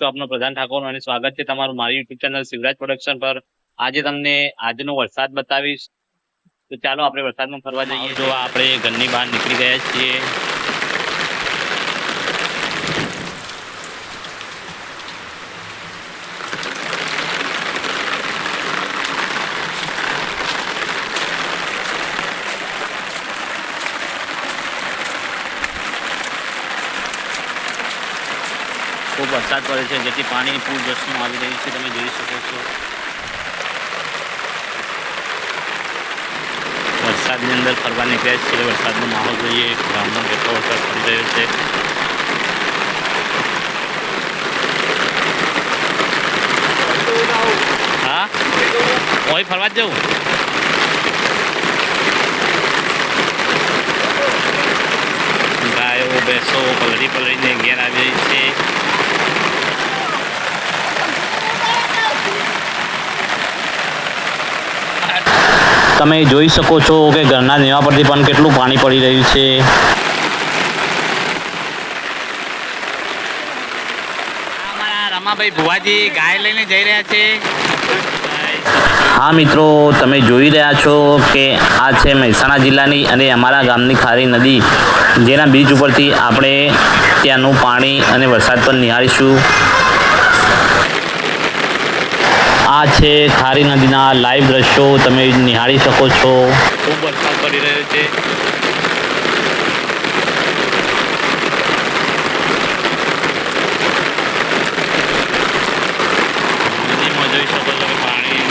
છું આપનો પ્રધાન ઠાકોર અને સ્વાગત છે તમારું મારી યુટ્યુબ ચેનલ શિવરાજ પ્રોડક્શન પર. આજે તમને આજનો વરસાદ બતાવીશ. તો ચાલો આપણે વરસાદમાં ફરવા જઈએ. જો આપણે ઘરની બહાર નીકળી ગયા છીએ. ખૂબ વરસાદ પડે છે, જેથી પાણી પૂર જશમાં આવી રહ્યું છે, તમે જોઈ શકો છો. વરસાદની અંદર ફરવા નીકળ્યા છીએ, વરસાદનો માહોલ જોઈએ ગામમાં કેટલો વરસાદ પડી રહ્યો છે. હા? ઓય, ફરવા જ જવું? ગાયો, ભેંસો પલળી પલળીને ઘેર આવી રહી છે તમે જોઈ શકો છો કે ઘરના નેવા પરથી પણ કેટલું પાણી પડી રહ્યું છે. રમાભાઈ ભુવાજી ગાય લઈને જઈ રહ્યા છે. હા મિત્રો તમે જોઈ રહ્યા છો કે આ છે મહેસાણા જિલ્લાની અને અમારા ગામની ખારી નદી જેના બીચ ઉપરથી આપણે ત્યાંનું પાણી અને વરસાદ પર નિહાળીશું. આ છે ખારી નદીના લાઈવ દ્રશ્યો. તમે નિહાળી શકો છો. ખૂબ વરસાદ પડી રહ્યો છે નદીમાં જોઈ શકો છો કે પાણી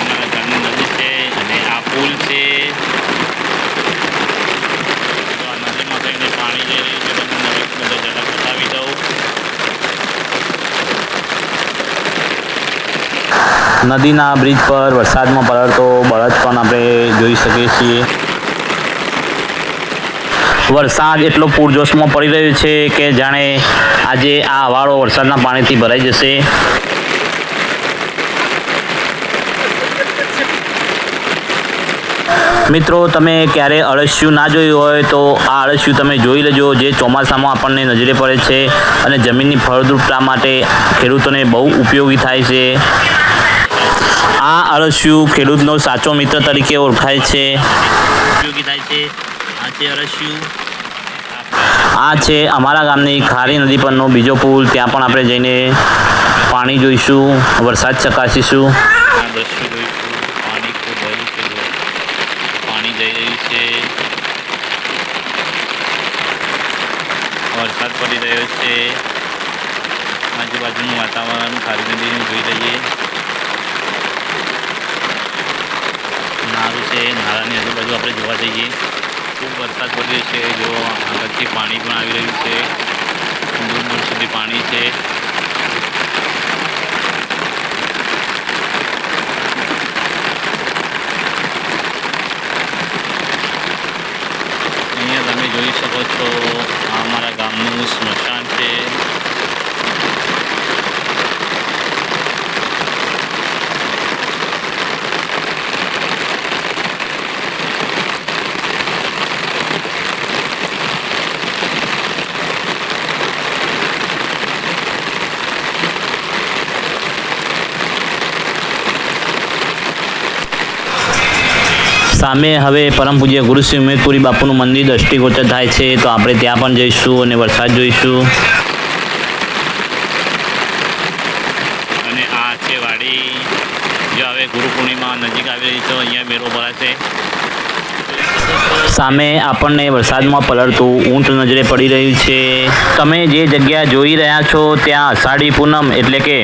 અમારા ઘરની નદી છે અને આ પુલ છે તો આ નદીમાં થઈને પાણી જઈ રહ્યું છે તમને બધો ઝડપ બતાવી દઉં નદીના બ્રિજ પર વરસાદમાં પલળતો બળદ પણ આપણે જોઈ શકીએ છીએ. વરસાદ એટલો પૂરજોશમાં પડી રહ્યો છે કે જાણે આજે આ હવાળો વરસાદના પાણીથી ભરાઈ જશે. મિત્રો, તમે ક્યારે અળસિયું ના જોયું હોય તો આ અળસિયું તમે જોઈ લેજો, જે ચોમાસામાં આપણને નજરે પડે છે અને જમીનની ફળદ્રુપતા માટે ખેડૂતોને બહુ ઉપયોગી થાય છે. આ અળસિયું ખેડૂતનો સાચો મિત્ર તરીકે ઓળખાય છે. ઉપયોગી થાય છે. આ છે અળસિયું. આ છે અમારા ગામની ખારી નદી પરનો બીજો પુલ. ત્યાં પણ આપણે જઈને પાણી જોઈશું, વરસાદ ચકાસીશું. પાણી જઈ રહ્યું છે. વરસાદ પડી રહ્યો છે. આજુબાજુનું વાતાવરણ ખારી નદીનું જોઈ લઈએ. છે, નાળાની આજુબાજુ આપણે જોવા જઈએ. ખૂબ વરસાદ પડી છે, જો આગળથી પાણી પણ આવી રહ્યું છે. દૂર દૂર સુધી પાણી છે. અહીંયા તમે જોઈ શકો છો, આ અમારા ગામનું સ્મશાન છે. સામે હવે પરમ પૂજ્ય ગુરુ શ્રી ઉમેદપુરી બાપુનું મંદિર દ્રષ્ટિગોચર થાય છે તો આપણે ત્યાં પણ જઈશું અને વરસાદ જોઈશું. અને આ છે વાડી. જો હવે ગુરુ પૂર્ણિમા નજીક આવી રહી છે અહીંયા મેળો ભરાશે. સામે આપણને વરસાદમાં પલળતું ઊંટ નજરે પડી રહ્યું છે. તમે જે જગ્યા જોઈ રહ્યા છો ત્યાં અષાઢી પૂનમ એટલે કે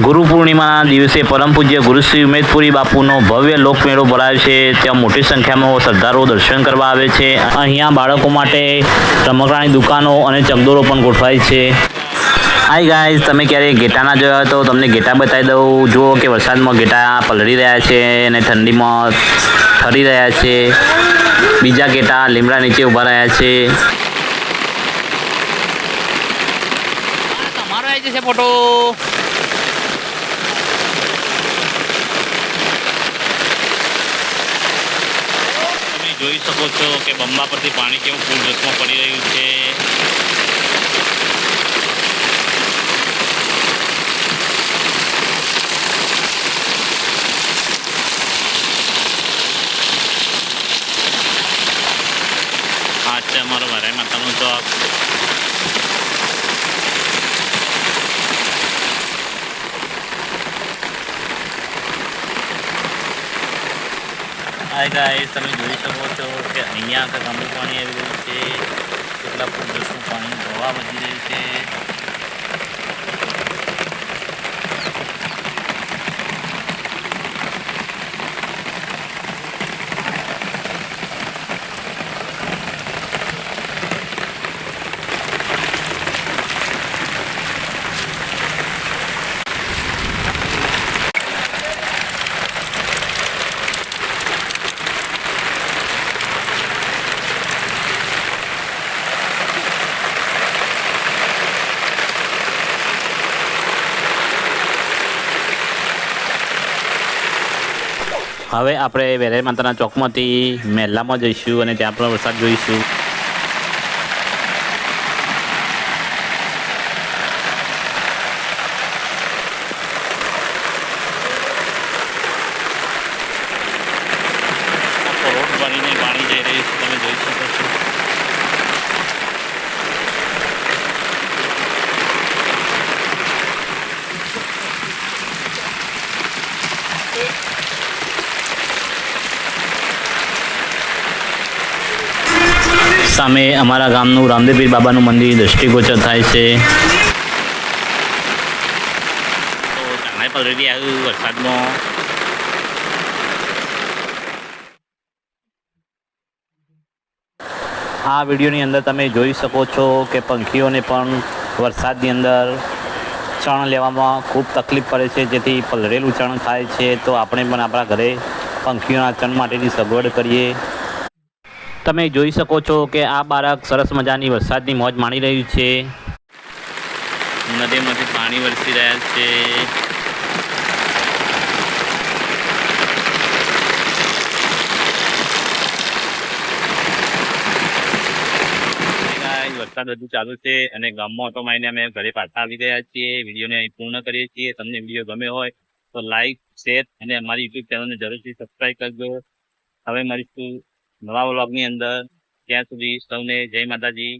ગુરુ પૂર્ણિમાના દિવસે પરમ પૂજ્ય ગુરુશ્રી ઉમેદપુરી બાપુનો ભવ્ય લોકમેળો ભરાય છે. ત્યાં મોટી સંખ્યામાં શ્રદ્ધાળુઓ દર્શન કરવા આવે છે. અહીંયા બાળકો માટે રમકડાની દુકાનો અને ચકદોરો પણ ગોઠવાય છે. હાય ગાઈઝ તમે ક્યારે ઘેટા ના જોયા તો તમને ઘેટા બતાવી દઉં. જુઓ કે વરસાદમાં ઘેટા પલળી રહ્યા છે અને ઠંડીમાં ફરી રહ્યા છે. બીજા ઘેટા લીમડા નીચે ઊભા રહ્યા છે. ફોટો. જોઈ શકો છો કે બંબા પરથી પાણી કેવું ફૂલ જસમાં પડી રહ્યું છે આ છે અમારો વરાઈ માતાનો ચોક હાય ગાઈસ તમે જોઈ શકો છો કે અહીંયા આગળ ગંદુ પાણી આવી રહ્યું છે. કેટલા ફૂટનું પાણી ધોવા વધી રહ્યું છે. હવે આપણે વેરાઈ માતાના ચોકમાંથી મહેલામાં જઈશું અને ત્યાં પણ વરસાદ જોઈશું. પાણી જઈ રહી તમે જોઈ શકો છો. સામે અમારા ગામનું રામદેવપીર બાબાનું મંદિર દ્રષ્ટિગોચર થાય છે. તો વરસાદમાં. આ વિડીયોની અંદર તમે જોઈ શકો છો કે પંખીઓને પણ વરસાદની અંદર ચણ લેવામાં ખૂબ તકલીફ પડે છે. જેથી પલળેલું ચણ ખાય છે. તો આપણે પણ આપણા ઘરે પંખીઓના ચણ માટેની સગવડ કરીએ. તમે જોઈ શકો છો કે આ બાળક સરસ મજાની વરસાદની મોજ માણી રહ્યું છે. નદીમાંથી પાણી વરસી રહ્યા છે. વરસાદ હજુ ચાલુ છે અને ગામમાં ઓટો મારીને અમે ઘરે પાછા આવી ગયા છીએ. વિડીયોને અહીં પૂર્ણ કરીએ છીએ. તમને વીડિયો ગમે હોય તો લાઈક શેર અને અમારી યુટ્યુબ ચેનલને જરૂરથી સબસ્ક્રાઈબ કરજો. હવે મળીશું નવા વ્લોગની અંદર. ત્યાં સુધી સૌને જય માતાજી.